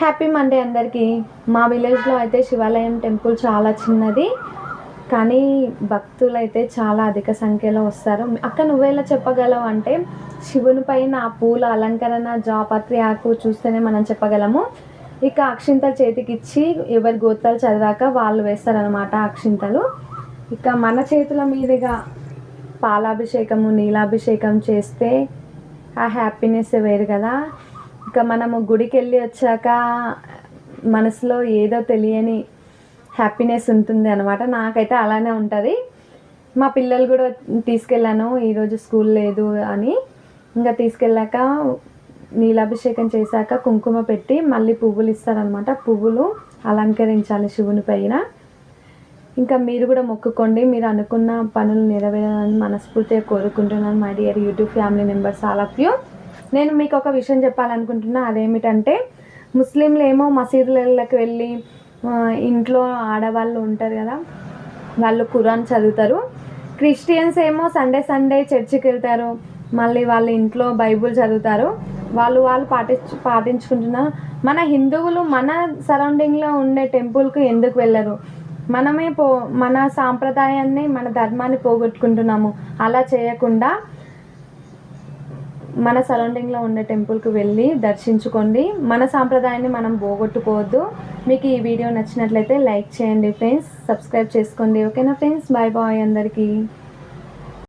Happy Monday అందరికీ. మా విలేజ్లో అయితే శివాలయం టెంపుల్ చాలా చిన్నది. కానీ భక్తులు అయితే చాలా అధిక సంఖ్యలో వస్తారు. అక్క నువ్వేలా చెప్పగలవు? అంటే శివుని పైన ఆ పూల అలంకరణ జాపత్రి ఆకు చూస్తేనే మనం చెప్పగలము. ఇక అక్షింతలు చేతికి ఇచ్చి ఎవరి గోత్రాలు చదివాక వాళ్ళు వేస్తారనమాట అక్షింతలు. ఇక మన చేతుల మీదుగా పాలాభిషేకము నీలాభిషేకం చేస్తే ఆ హ్యాపీనెస్ వేరు కదా. ఇక మనము గుడికి వెళ్ళి వచ్చాక మనసులో ఏదో తెలియని హ్యాపీనెస్ ఉంటుంది అనమాట నాకైతే అలానే ఉంటుంది. మా పిల్లలు కూడా తీసుకెళ్ళాను. ఈరోజు స్కూల్ లేదు అని. ఇంకా తీసుకెళ్ళాక నీలాభిషేకం చేశాక కుంకుమ పెట్టి మళ్ళీ పువ్వులు ఇస్తారనమాట పువ్వులు అలంకరించాలి శివుని పైన. ఇంకా మీరు కూడా మొక్కుకోండి. మీరు అనుకున్న పనులు నెరవేరాలని మనస్ఫూర్తిగా కోరుకుంటున్నాను. My dear YouTube family members all of you నేను మీకు ఒక విషయం చెప్పాలనుకుంటున్నా. అదేమిటంటే ముస్లింలు ఏమో మసీదులకు వెళ్ళి ఇంట్లో ఆడవాళ్ళు ఉంటారు కదా వాళ్ళు ఖురాన్ చదువుతారు. క్రిస్టియన్స్ ఏమో సండే సండే చర్చికి వెళ్తారు. మళ్ళీ వాళ్ళ ఇంట్లో బైబుల్ చదువుతారు. వాళ్ళు వాళ్ళు పాటించు పాటించుకుంటున్నారు మన హిందువులు మన సరౌండింగ్లో ఉండే టెంపుల్కి ఎందుకు వెళ్ళరు? మనమే పో మన సాంప్రదాయాన్ని మన ధర్మాన్ని పోగొట్టుకుంటున్నాము. అలా చేయకుండా మన సరౌండింగ్లో ఉండే టెంపుల్కి వెళ్ళి దర్శించుకోండి. మన సాంప్రదాయాన్ని మనం పోగొట్టుకోవద్దు. మీకు ఈ వీడియో నచ్చినట్లయితే లైక్ చేయండి ఫ్రెండ్స్ సబ్స్క్రైబ్ చేసుకోండి. ఓకేనా ఫ్రెండ్స్ బాయ్ బాయ్ అందరికీ.